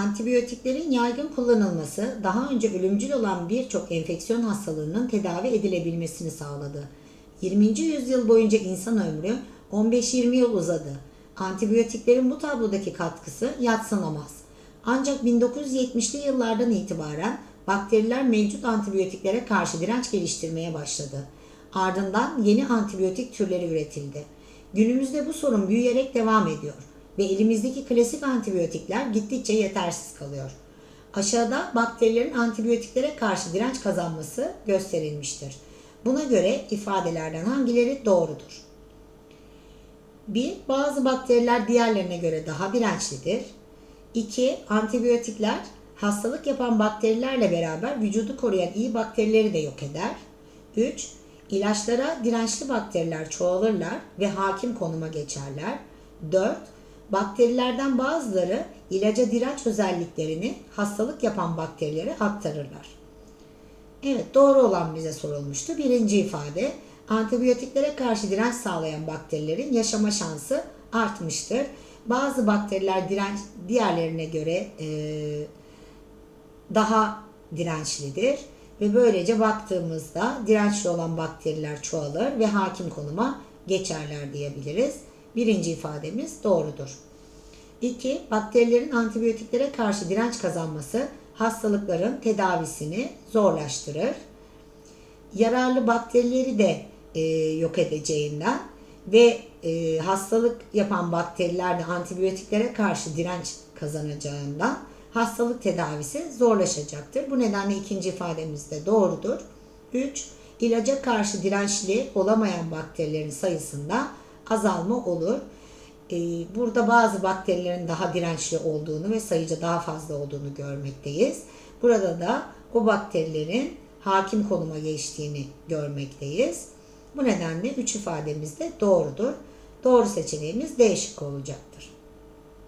Antibiyotiklerin yaygın kullanılması daha önce ölümcül olan birçok enfeksiyon hastalığının tedavi edilebilmesini sağladı. 20. yüzyıl boyunca insan ömrü 15-20 yıl uzadı. Antibiyotiklerin bu tablodaki katkısı yatsınamaz. Ancak 1970'li yıllardan itibaren bakteriler mevcut antibiyotiklere karşı direnç geliştirmeye başladı. Ardından yeni antibiyotik türleri üretildi. Günümüzde bu sorun büyüyerek devam ediyor ve elimizdeki klasik antibiyotikler gittikçe yetersiz kalıyor. Aşağıda bakterilerin antibiyotiklere karşı direnç kazanması gösterilmiştir. Buna göre ifadelerden hangileri doğrudur? 1. Bazı bakteriler diğerlerine göre daha dirençlidir. 2. Antibiyotikler hastalık yapan bakterilerle beraber vücudu koruyan iyi bakterileri de yok eder. 3. İlaçlara dirençli bakteriler çoğalırlar ve hakim konuma geçerler. 4. Bakterilerden bazıları ilaca direnç özelliklerini hastalık yapan bakterilere aktarırlar. Evet doğru olan bize sorulmuştu. Birinci ifade antibiyotiklere karşı direnç sağlayan bakterilerin yaşama şansı artmıştır. Bazı bakteriler direnç diğerlerine göre e, daha dirençlidir ve böylece baktığımızda dirençli olan bakteriler çoğalır ve hakim konuma geçerler diyebiliriz. Birinci ifademiz doğrudur. 2. Bakterilerin antibiyotiklere karşı direnç kazanması hastalıkların tedavisini zorlaştırır. Yararlı bakterileri de e, yok edeceğinden ve e, hastalık yapan bakteriler de antibiyotiklere karşı direnç kazanacağından hastalık tedavisi zorlaşacaktır. Bu nedenle ikinci ifademiz de doğrudur. 3. İlaca karşı dirençli olamayan bakterilerin sayısında azalma olur. Ee, Burada bazı bakterilerin daha dirençli olduğunu ve sayıca daha fazla olduğunu görmekteyiz. Burada da o bakterilerin hakim konuma geçtiğini görmekteyiz. Bu nedenle üç ifademiz de doğrudur. Doğru seçeneğimiz D şıkkı olacaktır.